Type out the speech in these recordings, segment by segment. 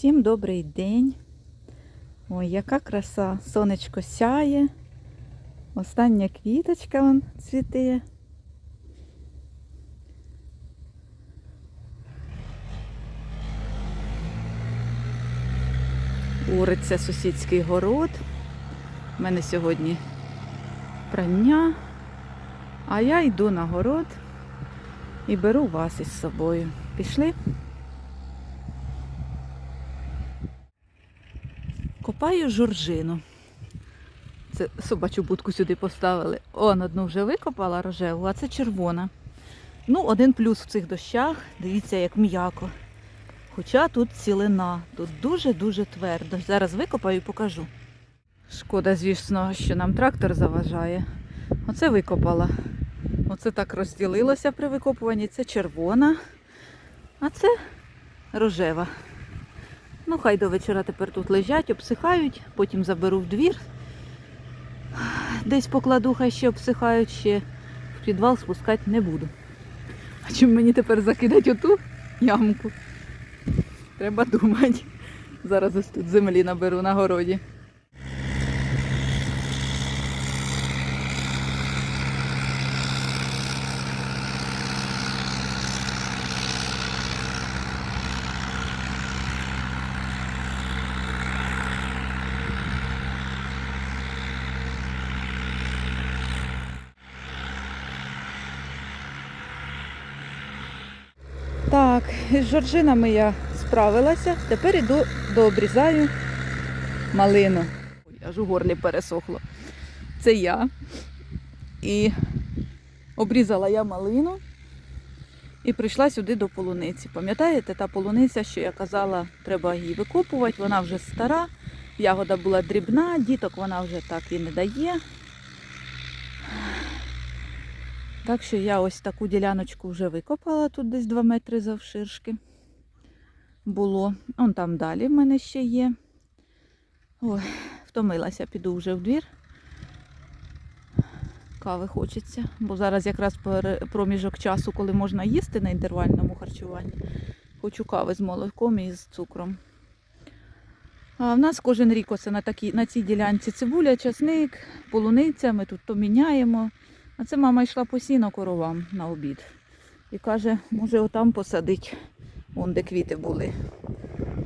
Всім добрий день. Ой, яка краса. Сонечко сяє. Остання квіточка вон цвіте. Уриться сусідський город. У мене сьогодні прання. А я йду на город і беру вас із собою. Пішли? Копаю жоржину. Це собачу будку сюди поставили. Он одну вже викопала рожеву, а це червона. Ну, один плюс в цих дощах. Дивіться, як м'яко. Хоча тут цілина, тут дуже-дуже твердо. Зараз викопаю і покажу. Шкода, звісно, що нам трактор заважає. Оце викопала. Оце так розділилося при викопуванні. Це червона, а це рожева. Ну, хай до вечора тепер тут лежать, обсихають, потім заберу в двір. Десь покладу, хай ще обсихають, ще в підвал спускати не буду. А чим мені тепер закидати оту ямку? Треба думати. Зараз ось тут землі наберу на городі. Так, з жоржинами я справилася. Тепер іду дообрізаю малину. Ой, аж у горлі пересохло. Це я. І обрізала я малину і прийшла сюди до полуниці. Пам'ятаєте, та полуниця, що я казала, треба її викопувати, вона вже стара, ягода була дрібна, діток вона вже так і не дає. Так що я ось таку діляночку вже викопала, тут десь 2 метри завширшки було. Он там далі в мене ще є. Ой, втомилася, піду вже в двір. Кави хочеться, бо зараз якраз проміжок часу, коли можна їсти на інтервальному харчуванні. Хочу кави з молоком і з цукром. А в нас кожен рік оце на, такій, на цій ділянці цибуля, часник, полуниця, ми тут то міняємо. А це мама йшла по сіно коровам на обід. І каже, може отам посадить, вон де квіти були.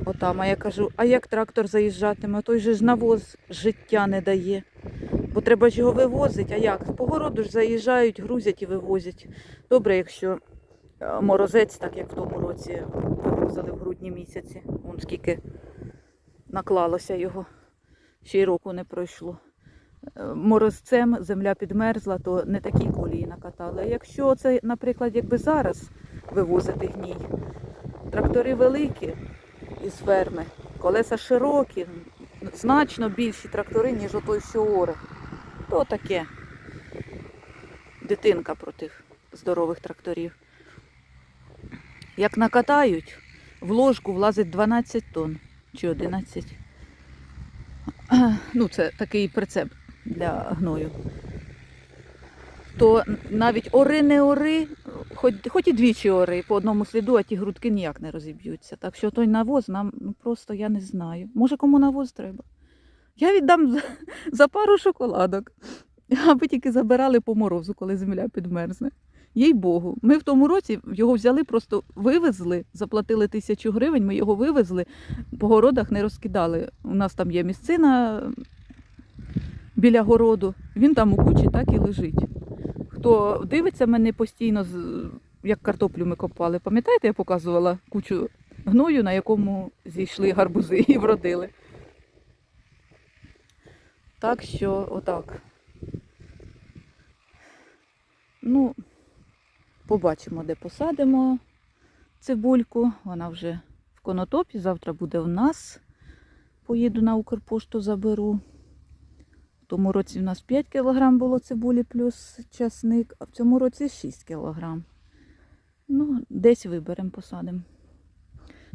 Отам. А я кажу, а як трактор заїжджатиме? Той же ж навоз життя не дає. Бо треба ж його вивозити. А як? По городу ж заїжджають, грузять і вивозять. Добре, якщо е, морозець, так як в тому році вивозили в грудні місяці. Вон скільки наклалося його. Ще й року не пройшло морозцем земля підмерзла, то не такі колії накатали. А якщо це, наприклад, якби зараз вивозити гній, трактори великі із ферми, колеса широкі, значно більші трактори, ніж отой, оре, то таке дитинка проти здорових тракторів. Як накатають, в ложку влазить 12 тонн чи 11. Ну, це такий прицеп для гною. То навіть ори не ори, хоч, хоч і двічі ори по одному сліду, а ті грудки ніяк не розіб'ються. Так що той навоз нам ну, просто я не знаю. Може кому навоз треба? Я віддам за, за пару шоколадок, аби тільки забирали по морозу, коли земля підмерзне. Їй Богу, ми в тому році його взяли, просто вивезли, заплатили тисячу гривень, ми його вивезли, по городах не розкидали. У нас там є місцина біля городу. Він там у кучі так і лежить. Хто дивиться мене постійно, як картоплю ми копали, пам'ятаєте, я показувала кучу гною, на якому зійшли гарбузи і вродили. Так що отак. Ну, побачимо, де посадимо цибульку. Вона вже в конотопі, завтра буде в нас. Поїду на Укрпошту, заберу. В тому році в нас 5 кг було цибулі плюс часник, а в цьому році 6 кг. Ну, десь виберемо, посадимо.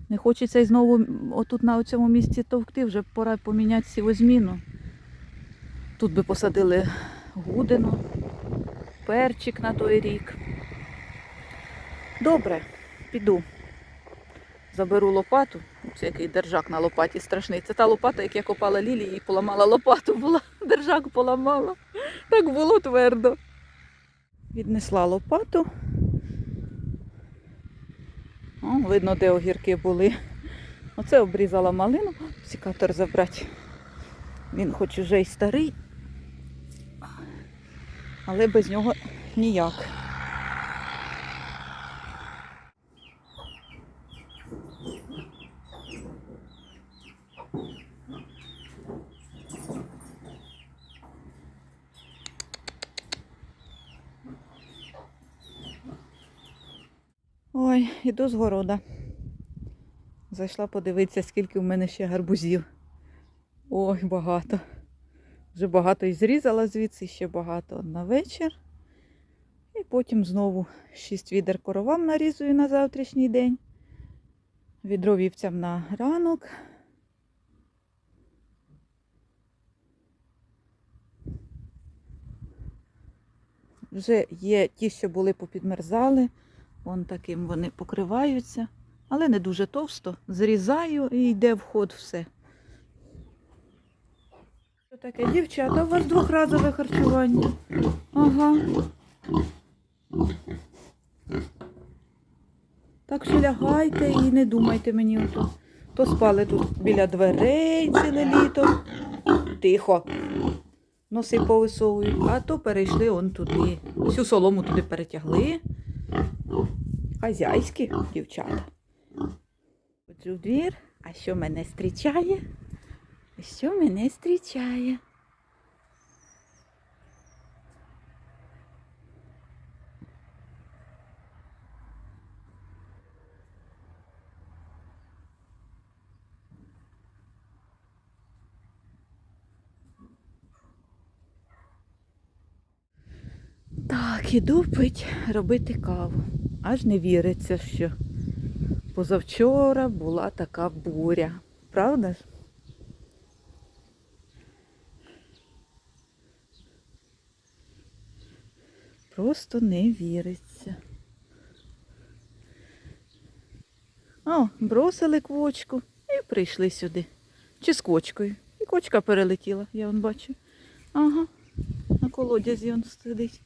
Не хочеться і знову отут на цьому місці товкти, вже пора поміняти сівозміну. Тут би посадили гудину, перчик на той рік. Добре, піду. Заберу лопату, Це який держак на лопаті страшний. Це та лопата, як я копала лілії і поламала лопату була. Держак поламала. Так було твердо. Віднесла лопату. О, видно, де огірки були. Оце обрізала малину. Сікатор забрати. Він хоч уже й старий, але без нього ніяк. Ой, іду з города. Зайшла подивитися, скільки в мене ще гарбузів. Ой, багато. Вже багато і зрізала звідси, ще багато на вечір. І потім знову шість відер коровам нарізую на завтрашній день. Відро вівцям на ранок. Вже є ті, що були попідмерзали. Вон таким вони покриваються. Але не дуже товсто. Зрізаю і йде в ход все. Що таке, дівчата, у вас двохразове харчування. Ага. Так що лягайте і не думайте мені ото. То спали тут біля дверей ціле літо. Тихо. Носи повисовують, а то перейшли он туди. Всю солому туди перетягли. Хазяйські дівчата. Ходжу в двір, а що мене зустрічає? Що мене зустрічає? Так, іду пить, робити каву. Аж не віриться, що позавчора була така буря. Правда ж? Просто не віриться. О, бросили квочку і прийшли сюди. Чи з квочкою. І квочка перелетіла, я вон бачу. Ага, на колодязі он сидить.